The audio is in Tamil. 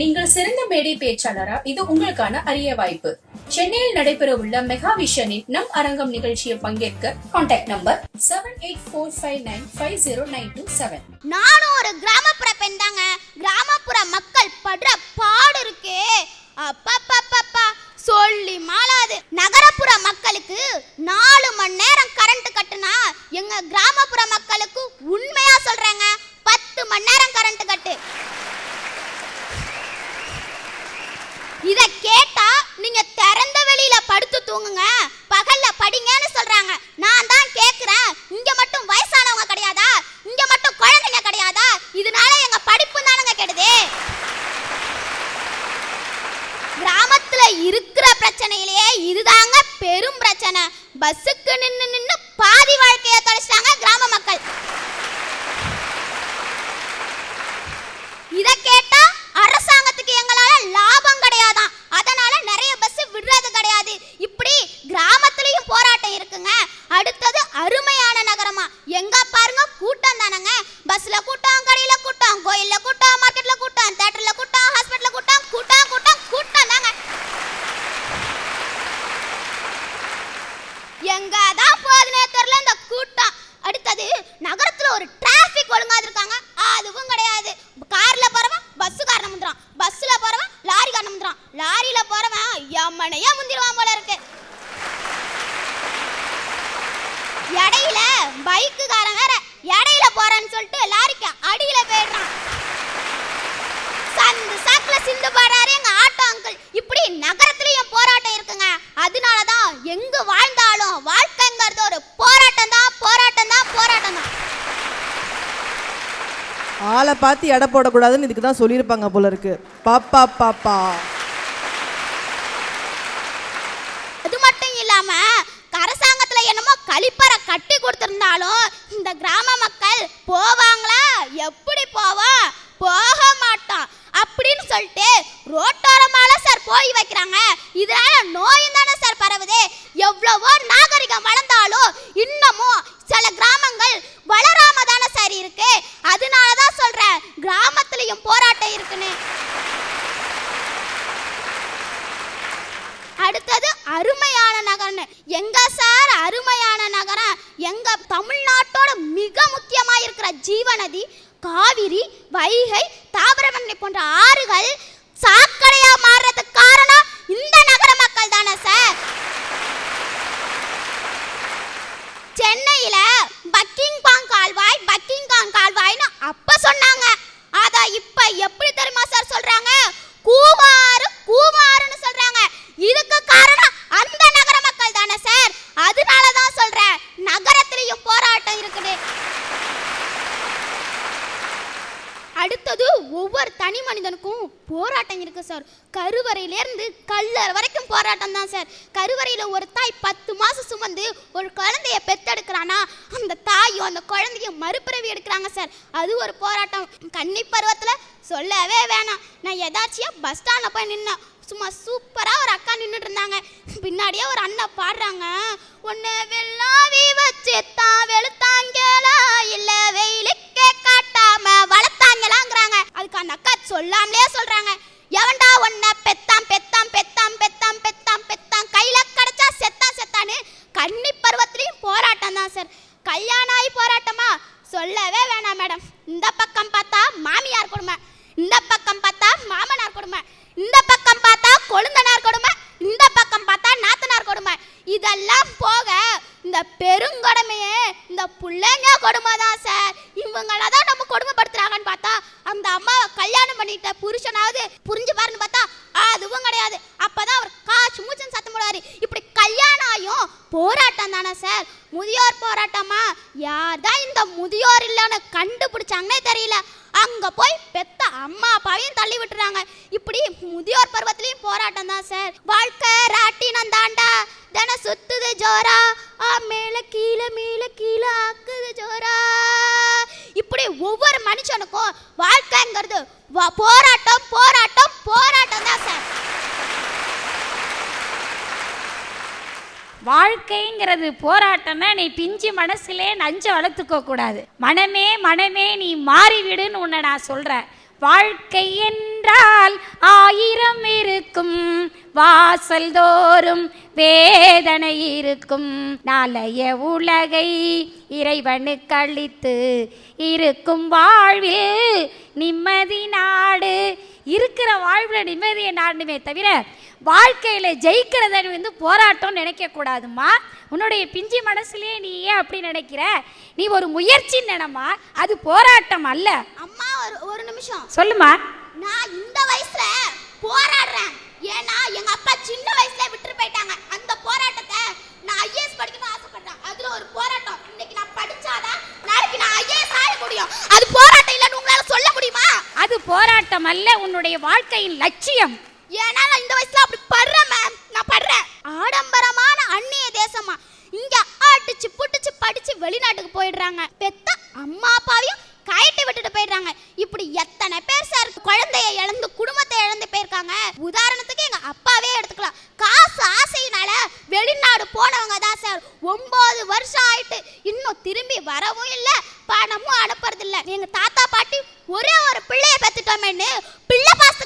நீங்கள் சிறந்த மேடை பேச்சாளரா? இது உங்களுக்கான அரிய வாய்ப்பு. சென்னையில் நடைபெறவுள்ள மெகா விஷனின் நம் அரங்கம் நிகழ்ச்சியில் பங்கேற்க contact number seven eight four five nine five zero nine two seven நானும் ஒரு கிராமப்புற பெண் தாங்க கிராமப்புற மக்கள் படுற பாடு இருக்கே. அப்பப்பப்பப்பா சொல்லி மாளாது. நகரப்புற மக்களுக்கு நாலு மணி நேரம் கரண்ட் கட்டுனா எங்க கிராமப்புற மக்களுக்கு உண்மை சொல்றேங்க பத்து மணி நேரம் கரண்ட் கட்டு இத கேட்டா நீங்க திறந்த வெளியில படுத்து தூங்குங்க. பகல்ல படிங்கன்னு சொல்றாங்க. நான் தான் கேக்குறேன். இங்க மட்டும் வயசானவங்க கிடையாதா? இங்க மட்டும் குழந்தைங்க கிடையாதா? இதனால எங்க படிப்பு தானுங்க கெடுது. கிராமத்துல இருக்கிற பிரச்சனையிலேயே இதுதாங்க பெரும் பிரச்சனை. பஸ்ஸுக்கு நின்னு நின்னு பாதி வாழ்க்கைய தொலைச்சிட்டாங்க கிராம மக்கள் இத கேட்டா அரசாங்கத்துக்கு எங்களால லாபம் கிடையாதாம் அதனால நிறைய பஸ் விடுறது கிடையாது இப்படி கிராமத்துலயும் போராட்டம் இருக்குங்க அடுத்தது அருமையான நகரமா எங்க பாருங்க கூட்டம் தானங்க பஸ்ல கூட்டம் கடையில கூட்டம் கோயில்ல கூட்டம் மார்க்கெட்ல கூட்டம் தியேட்டர்ல கூட்டம் ஹாஸ்பிட்டல்ல கூட்டம் கூட்டம் கூட்டம் கூட்டம் தாங்க எங்க தான் போகுதுனே தெரியல இந்த கூட்டம். அடுத்தது நகரத்துல ஒரு டிராஃபிக் ஒழுங்கா இருக்காங்க அதுவும் கிடையாது. கார்ல போறவன் பஸ்ஸுக்காரன் முந்துறான். பஸ்ல போறவன் லாரிக்காரன் முந்துறான். லாரியில போறவன் எம்மனையா முந்திடுவான் போல இருக்கு. இடையில பைக்குக்காரன் வேற இடையில போறேன்னு சொல்லிட்டு லாரிக்கு அடியில போயிடுறான். சந்து சாக்குல சிந்து பாடுறாரு எங்க ஆட்டோ அங்கிள் இப்படி நகரத்துலயும் போராட்டம் இருக்குங்க அதனால தான் எங்க வாழ்ந்தாலும் வாழ்க்கைங்கிறது ஒரு போராட்டம் தான் போராட்டம் தான் போராட்டம் தான் ஆளை பார்த்து எடை போடக்கூடாதுன்னு இதுக்கு தான் சொல்லியிருப்பாங்க போல இருக்கு. பாப்பா பாப்பா அது மட்டும் இல்லாம அரசாங்கத்துல என்னமோ கழிப்பறை கட்டி கொடுத்திருந்தாலும் இந்த கிராம மக்கள் போவாங்களா? எப்படி போவோம் போக மாட்டோம் அப்படின்னு சொல்லிட்டு ரோட்டோரமால சார் போய் வைக்கிறாங்க. எங்க தமிழ்நாட்டோட மிக முக்கியமா இருக்கிற ஜீவநதி காவிரி வைகை தாமிரபரணி போன்ற ஆறுகள் சாக்கடையா மாறுறதுக்கு காரணம் இந்த நகர மக்கள் தானே சார். சென்னையில பக்கிங்காங் கால்வாய் பக்கிங்காங் கால்வாய்னு அப்ப சொன்னாங்க. அத இப்ப எப்படி தெரியுமா சார் சொல்றாங்க கூவாறு கூவாறுன்னு சொல்றாங்க இதுக்கு காரணம் அந்த நகர மக்கள் தானே சார் அதனால தான் சொல்றேன் நகரத்திலையும் போராட்டம் இருக்குது அடுத்தது ஒவ்வொரு தனி மனிதனுக்கும் போராட்டம் இருக்கு சார். கருவறையிலேருந்து கல்லறை வரைக்கும் போராட்டம் தான் சார். கருவறையில் ஒரு தாய் பத்து மாதம் சுமந்து ஒரு குழந்தைய பெத்தெடுக்கிறானா அந்த தாயும் அந்த குழந்தையும் மறுபிறவி எடுக்கிறாங்க சார். அது ஒரு போராட்டம். கன்னி பருவத்தில் சொல்லவே வேணாம். நான் எதாச்சியாக பஸ் ஸ்டாண்டில் போய் நின்னேன். சும்மா சூப்பராக ஒரு அக்கா நின்றுட்டு இருந்தாங்க. பின்னாடியே ஒரு அண்ணன் பாடுறாங்க. ஒன்று வெள்ளாவி வச்சு தான் வெளுத்தாங்கலா இல்லவே சார் கல்யாணம் ஆகி போராட்டமா? சொல்லவே வேணாம் மேடம். இந்த பக்கம் பார்த்தா மாமியார் கொடுமை. இந்த பக்கம் பார்த்தா மாமனார் கொடுமை. இந்த பக்கம் பார்த்தா கொழுந்தனார் கொடுமை. இந்த பக்கம் பார்த்தா நாத்தனார் கொடுமை. இதெல்லாம் போக இந்த பெருங்கொடமையே இந்த பிள்ளைங்க கொடுமை தான் சார். இவங்கள தான் நம்ம கொடுமைப்படுத்துறாங்கன்னு பார்த்தா அந்த அம்மாவை கல்யாணம் பண்ணிட்ட புருஷனாவது புரிஞ்சு பாருன்னு பார்த்தா அதுவும் கிடையாது. அப்பதான் அவர் காச்சு மூச்சுன்னு சத்தம் போடுவாரு. போராட்டம் தானே சார்? முதியோர் போராட்டமா? யார் தான் இந்த முதியோர் இல்லைன்னு கண்டுபிடிச்சாங்கன்னே தெரியல. அங்க போய் பெத்த அம்மா அப்பாவையும் தள்ளி விட்டுறாங்க. இப்படி முதியோர் பருவத்திலையும் போராட்டம் தான் சார். வாழ்க்கை ராட்டினம் தாண்டா. தானே சுத்துது ஜோரா. ஆ மேல கீழே மேலே கீழே ஆக்குது ஜோரா. இப்படி ஒவ்வொரு மனுஷனுக்கும் வாழ்க்கைங்கிறது போராட்டம் போராட்டம் போராட்டம் தான் சார் வாழ்க்கைங்கிறது போராட்டம்னா நீ பிஞ்சு மனசுலே நஞ்ச வளர்த்துக்க கூடாது. மனமே மனமே நீ மாறிவிடுன்னு உன்னை நான் சொல்கிறேன் வாழ்க்கை என்றால் ஆயிரம் இருக்கும் வாசல் தோறும் வேதனை இருக்கும். நாளைய உலகை இறைவனுக்கு அளித்து இருக்கும் வாழ்வில் நிம்மதி நாடு இருக்கிற வாழ்வில் நிம்மதியை நாடுமே தவிர வாழ்க்கையில் ஜெயிக்கிறத வந்து போராட்டம் நினைக்கக்கூடாதும்மா உன்னுடைய பிஞ்சி மனசுலயே நீ ஏன் அப்படி நினைக்கிற? நீ ஒரு முயற்சி நினைமா அது போராட்டம் அல்ல. அம்மா ஒரு ஒரு நிமிஷம். சொல்லுமா நான் இந்த வயசுல போராடுறேன். ஏன்னா எங்க அப்பா சின்ன வயசுல விட்டுட்டு ஓட்டம் அல்ல உன்னுடைய வாழ்க்கையின் லட்சியம். ஏன்னா இந்த வயசுல அப்படி படுற மேம் நான் படுறேன். ஆடம்பரமான அந்நிய தேசமா. இங்க ஆட்டுச்சு புட்டுச்சு படிச்சு வெளிநாட்டுக்கு போயிடுறாங்க. பெத்த அம்மா அப்பாவையும் கயட்டி விட்டுட்டு போயிடுறாங்க. இப்படி எத்தனை பேர் சார் குழந்தைய இழந்து குடும்பத்தை இழந்து போயிருக்காங்க. உதாரணத்துக்கு எங்க அப்பாவே எடுத்துக்கலாம். காசு ஆசையினால வெளிநாடு போனவங்க தான் சார் ஒன்பது வருஷம் ஆயிட்டு இன்னும் திரும்பி வரவும் இல்லை பணமும் அனுப்புறதில்ல. எங்க தாத்தா பாட்டி ஒரே ஒரு பண்ணாமன்னு பிள்ளை பாஸ்து